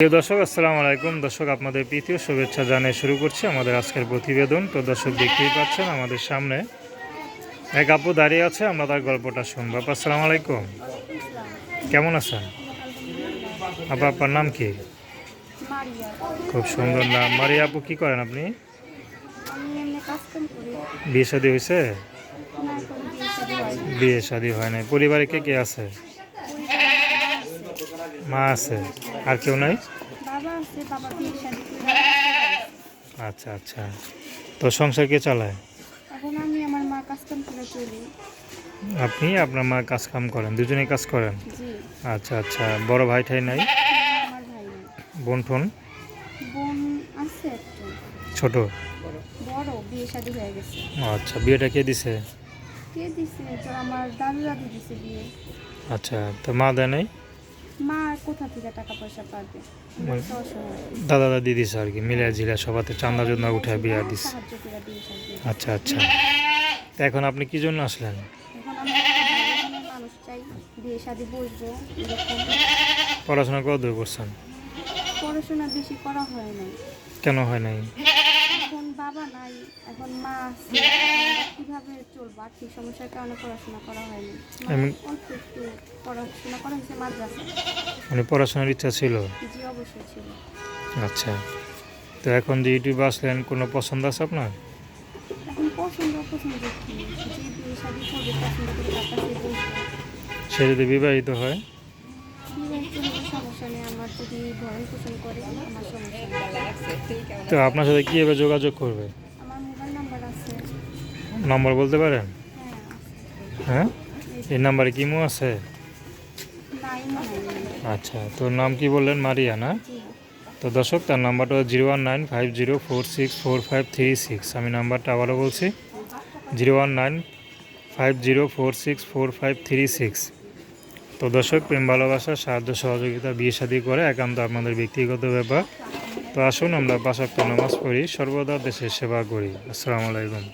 প্রিয় দর্শক আসসালামু আলাইকুম। দর্শক আপনাদের প্রীতীয় শুভেচ্ছা জানিয়ে শুরু করছি আমাদের আজকের প্রতিবেদন। তো দর্শক দেখতেই পাচ্ছেন আমাদের সামনে এক আপু দাঁড়িয়ে আছে আমরা তার গল্পটা শুনব। আপু আসসালামু আলাইকুম। কেমন আছেন? আপু আপনার নাম কি? খুব সুন্দর নাম। মারিয়া আপু কি করেন আপনি? বিয়ে শাদী হয়েছে? বিয়ে শাদী হয় নাই। পরিবারে কে কে আছে? মা আছে। আর কেউ নাই? আচ্ছা আচ্ছা। তো সংসার কে চালায়? আপনি আপনার মা কাজ কাম করেন দুজনেই কাজ করেন? আচ্ছা আচ্ছা। বড় ভাই ঠাই নাই? বোন ফোন ছোট? আচ্ছা বিয়েটা কে দিছে? আচ্ছা তো মা দেয় নাই? মা কোথা থেকে টাকা পয়সা পাবে? আমরা তো অসহায় দাদা দাদি দিছে আর কি মিলে ঝিলে সবাতে চান্দা চন্দা উঠে বিয়ে দিছে আচ্ছা আচ্ছা। তো এখন আপনি কি জন্য আসলেন? পড়াশোনা কত দূর করছেন? পড়াশোনা বেশি করা হয় না কেন হয় নাই? বাবা নাই এখন মা আছে। কীভাবে চলবো? আর্থিক সমস্যার কারণে পড়াশোনা করা হয়নি। মানে অল্প একটু পড়াশোনা করা হয়েছে মাদ্রাসা। মানে পড়াশোনার ইচ্ছা ছিল? জি অবশ্যই ছিল। আচ্ছা। তো এখন যে ইউটিউবে আসলেন কোনো পছন্দ আছে আপনার? সে যদি বিবাহিত হয়? সমস্যা নেই আমার যদি ভরণ পোষণ করে আমার সমস্যা তো আপনার সাথে কীভাবে যোগাযোগ করবে? নাম্বার বলতে পারেন? হ্যাঁ। হ্যাঁ? এই নাম্বারে কিমো আছে? আচ্ছা তোর নাম কি বললেন? মারিয়া না? তো দর্শক তার নাম্বারটা zero one nine five zero four six four five three six. আমি নাম্বারটা আবারও বলছি zero one nine five zero four six four five three six. তো দর্শক প্রেম ভালোবাসা সাহায্য সহযোগিতা বিয়ে শাদী করে একান্ত আপনাদের ব্যক্তিগত ব্যাপার। তো আসুন আমরা বাসাক্ত নামাজ পড়ি সর্বদা দেশের সেবা করি। আসসালামু আলাইকুম।